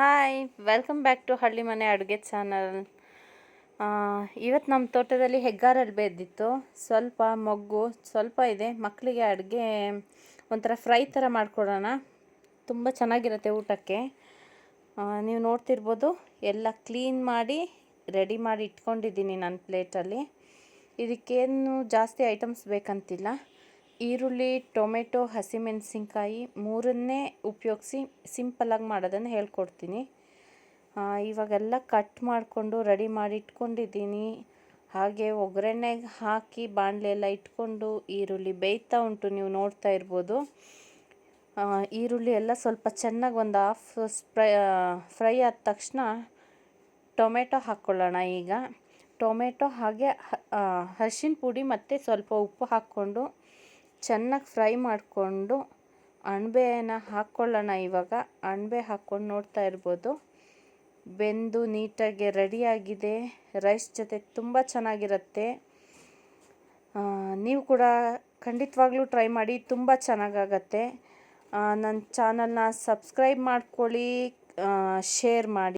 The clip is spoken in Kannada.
ಹಾಯ್ ವೆಲ್ಕಮ್ ಬ್ಯಾಕ್ ಟು ಹಳ್ಳಿ ಮನೆ ಅಡುಗೆ ಚಾನಲ್ ಇವತ್ತು ನಮ್ಮ ತೋಟದಲ್ಲಿ ಹೆಗ್ಗಾರಲ್ಲಿ ಬೆದ್ದಿತ್ತು ಸ್ವಲ್ಪ ಮೊಗ್ಗು, ಸ್ವಲ್ಪ ಇದೆ. ಮಕ್ಕಳಿಗೆ ಅಡುಗೆ ಒಂಥರ ಫ್ರೈ ಥರ ಮಾಡಿಕೊಡೋಣ. ತುಂಬ ಚೆನ್ನಾಗಿರುತ್ತೆ ಊಟಕ್ಕೆ. ನೀವು ನೋಡ್ತಿರ್ಬೋದು, ಎಲ್ಲ ಕ್ಲೀನ್ ಮಾಡಿ ರೆಡಿ ಮಾಡಿ ಇಟ್ಕೊಂಡಿದ್ದೀನಿ ನನ್ನ ಪ್ಲೇಟಲ್ಲಿ ಇದಕ್ಕೇನು ಜಾಸ್ತಿ ಐಟಮ್ಸ್ ಬೇಕಂತಿಲ್ಲ. ಈರುಳ್ಳಿ, ಟೊಮೆಟೊ, ಹಸಿಮೆಣಸಿನ್ಕಾಯಿ ಮೂರನ್ನೇ ಉಪಯೋಗಿಸಿ ಸಿಂಪಲಾಗಿ ಮಾಡೋದನ್ನು ಹೇಳ್ಕೊಡ್ತೀನಿ. ಇವಾಗೆಲ್ಲ ಕಟ್ ಮಾಡಿಕೊಂಡು ರೆಡಿ ಮಾಡಿ ಇಟ್ಕೊಂಡಿದ್ದೀನಿ. ಹಾಗೆ ಒಗ್ಗರಣೆಗೆ ಹಾಕಿ ಬಾಣಲೆ ಎಲ್ಲ ಇಟ್ಕೊಂಡು ಈರುಳ್ಳಿ ಬೇಯ್ತಾ ಉಂಟು, ನೀವು ನೋಡ್ತಾ ಇರ್ಬೋದು. ಈರುಳ್ಳಿ ಎಲ್ಲ ಸ್ವಲ್ಪ ಚೆನ್ನಾಗಿ ಒಂದು ಹಾಫ್ ಸ್ಪ್ರೈ ಫ್ರೈ ಆದ ತಕ್ಷಣ ಟೊಮೆಟೊ ಹಾಕ್ಕೊಳ್ಳೋಣ ಈಗ. ಟೊಮೆಟೊ ಹಾಗೆ ಅರ್ಶಿನ ಪುಡಿ ಮತ್ತು ಸ್ವಲ್ಪ ಉಪ್ಪು ಹಾಕ್ಕೊಂಡು ಚೆನ್ನಾಗಿ ಫ್ರೈ ಮಾಡಿಕೊಂಡು ಅಣಬೆನ ಹಾಕ್ಕೊಳ್ಳೋಣ ಇವಾಗ. ಅಣಬೆ ಹಾಕ್ಕೊಂಡು ನೋಡ್ತಾ ಇರ್ಬೋದು. ಬೆಂದು ನೀಟಾಗಿ ರೆಡಿಯಾಗಿದೆ ರೈಸ್ ಜೊತೆ ತುಂಬ ಚೆನ್ನಾಗಿರುತ್ತೆ. ನೀವು ಕೂಡ ಖಂಡಿತವಾಗ್ಲೂ ಟ್ರೈ ಮಾಡಿ, ತುಂಬ ಚೆನ್ನಾಗಾಗತ್ತೆ. ನನ್ನ ಚಾನಲ್ನ ಸಬ್ಸ್ಕ್ರೈಬ್ ಮಾಡ್ಕೊಳ್ಳಿ ಶೇರ್ ಮಾಡಿ.